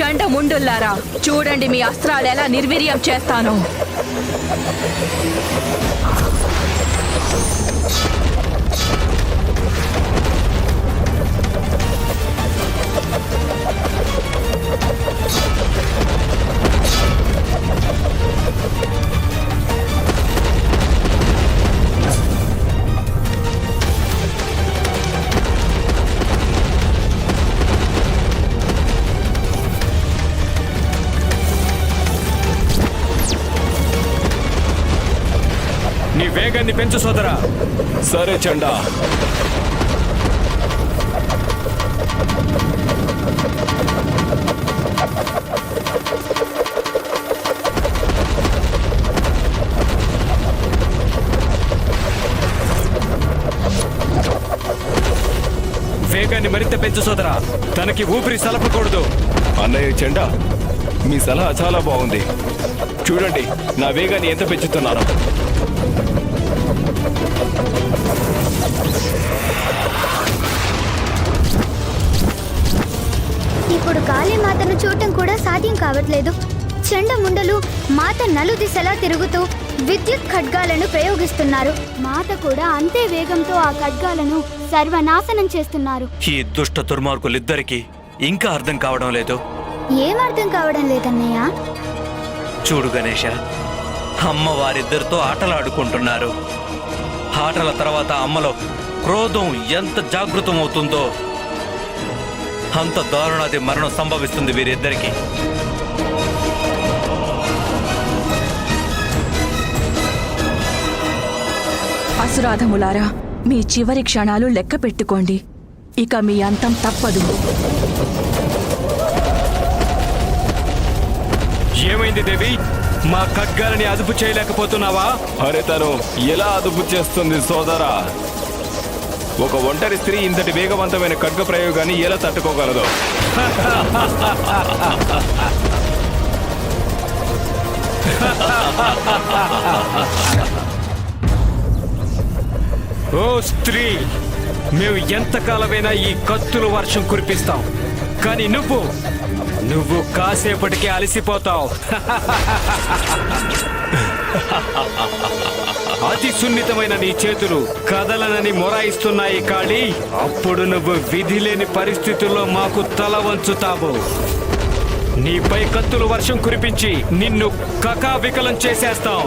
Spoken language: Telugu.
చండముండుల్లారా? చూడండి మీ అస్త్రాలు ఎలా నిర్వీర్యం చేస్తాను. నీ వేగాన్ని పెంచు సోదరా. సరే చండా. వేగాన్ని మరింత పెంచు సోదరా. తనకి ఊపిరి సలపకూడదు. అన్నయ్య చెండా మీ సలహా చాలా బాగుంది. చూడండి నా వేగాన్ని ఎంత పెంచుతున్నారో. ఇప్పుడు కాళీమాతను చూడటం కూడా సాధ్యం కావట్లేదు. చండముండలు మాత నలుదిశలా తిరుగుతూ విద్యుత్ ఖడ్గాలను ప్రయోగిస్తున్నారు. మాత కూడా అంతే వేగంతో ఆ ఖడ్గాలను సర్వనాశనం చేస్తున్నారు. ఈ దుష్ట దుర్మార్గులిద్దరికీ ఇంకా అర్థం కావడం లేదు. ఏం అర్థం కావడం లేదన్నయ్య? చూడు గణేష అమ్మ వారిద్దరితో ఆటలాడుకుంటున్నారు. ఆటల తర్వాత అమ్మలో క్రోధం ఎంత జాగృతం అవుతుందో అంత దారుణాది మరణం సంభవిస్తుంది వీరిద్దరికి. అసురాధములారా మీ చివరి క్షణాలు లెక్క పెట్టుకోండి. ఇక మీ అంతం తప్పదు. ఏమైంది దేవి? మా ఖడ్గాలని అదుపు చేయలేకపోతున్నావా? అరే తను ఎలా అదుపు చేస్తుంది సోదరా? ఒక ఒంటరి స్త్రీ ఇంతటి వేగవంతమైన ఖడ్గ ప్రయోగాన్ని ఎలా తట్టుకోగలదు? ఓ స్త్రీ మేము ఎంతకాలమైనా ఈ కత్తుల వర్షం కురిపిస్తాం. కానీ నువ్వు నువ్వు కాసేపటికి అలసిపోతావు. అతి సున్నితమైన నీ చేతులు కదలనని మొరాయిస్తున్నాయి కాళీ. అప్పుడు నువ్వు విధి లేని పరిస్థితుల్లో మాకు తల వంచుతావు. నీపై కత్తులు వర్షం కురిపించి నిన్ను కకావికలం చేసేస్తాం.